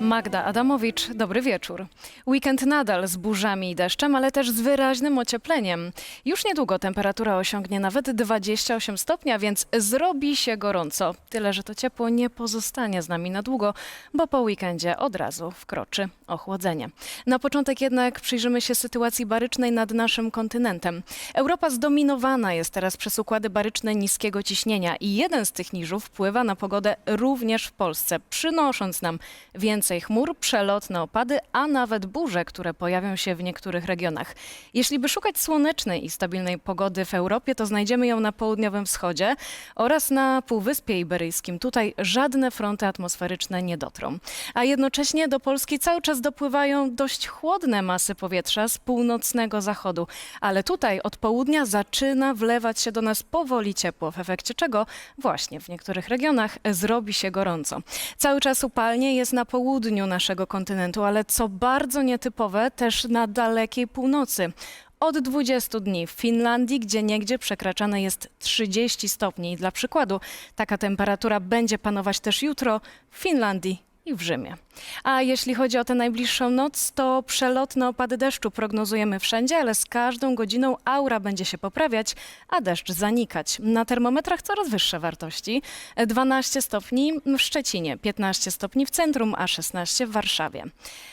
Magda Adamowicz, dobry wieczór. Weekend nadal z burzami i deszczem, ale też z wyraźnym ociepleniem. Już niedługo temperatura osiągnie nawet 28 stopni, a więc zrobi się gorąco. Tyle, że to ciepło nie pozostanie z nami na długo, bo po weekendzie od razu wkroczy ochłodzenie. Na początek jednak przyjrzymy się sytuacji barycznej nad naszym kontynentem. Europa zdominowana jest teraz przez układy baryczne niskiego ciśnienia i jeden z tych niżów wpływa na pogodę również w Polsce, przynosząc nam więcej chmur, przelotne opady, a nawet burze, które pojawią się w niektórych regionach. Jeśli by szukać słonecznej i stabilnej pogody w Europie, to znajdziemy ją na południowym wschodzie oraz na Półwyspie Iberyjskim. Tutaj żadne fronty atmosferyczne nie dotrą. A jednocześnie do Polski cały czas dopływają dość chłodne masy powietrza z północnego zachodu. Ale tutaj od południa zaczyna wlewać się do nas powoli ciepło, w efekcie czego właśnie w niektórych regionach zrobi się gorąco. Cały czas upalnie jest na południu naszego kontynentu, ale co bardzo nietypowe, też na dalekiej północy. Od 20 dni w Finlandii, gdzie niegdzie przekraczane jest 30 stopni. I Dla przykładu, taka temperatura będzie panować też jutro w Finlandii i w Rzymie. A jeśli chodzi o tę najbliższą noc, to przelotne opady deszczu prognozujemy wszędzie, ale z każdą godziną aura będzie się poprawiać, a deszcz zanikać. Na termometrach coraz wyższe wartości. 12 stopni w Szczecinie, 15 stopni w centrum, a 16 w Warszawie.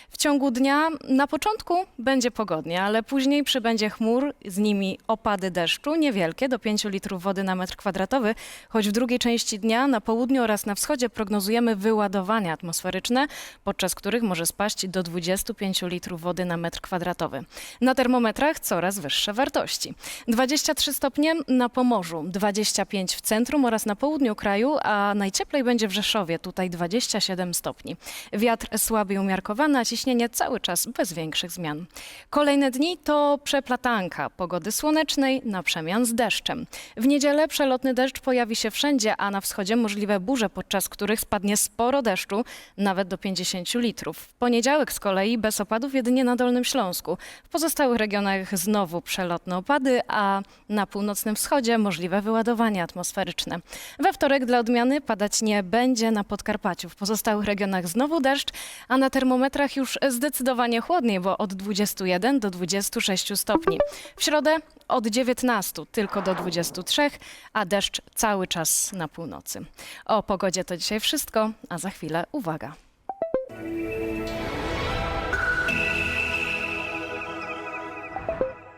W ciągu dnia na początku będzie pogodnie, ale później przybędzie chmur, z nimi opady deszczu, niewielkie, do 5 litrów wody na metr kwadratowy, choć w drugiej części dnia na południu oraz na wschodzie prognozujemy wyładowania atmosferyczne, podczas których może spaść do 25 litrów wody na metr kwadratowy. Na termometrach coraz wyższe wartości. 23 stopnie na Pomorzu, 25 w centrum oraz na południu kraju, a najcieplej będzie w Rzeszowie, tutaj 27 stopni. Wiatr słaby i umiarkowany, a ciśnienie cały czas bez większych zmian. Kolejne dni to przeplatanka pogody słonecznej na przemian z deszczem. W niedzielę przelotny deszcz pojawi się wszędzie, a na wschodzie możliwe burze, podczas których spadnie sporo deszczu, nawet do 50 litrów. W poniedziałek z kolei bez opadów jedynie na Dolnym Śląsku. W pozostałych regionach znowu przelotne opady, a na północnym wschodzie możliwe wyładowania atmosferyczne. We wtorek dla odmiany padać nie będzie na Podkarpaciu. W pozostałych regionach znowu deszcz, a na termometrach już zdecydowanie chłodniej, bo od 21 do 26 stopni. W środę od 19 tylko do 23, a deszcz cały czas na północy. O pogodzie to dzisiaj wszystko, a za chwilę uwaga.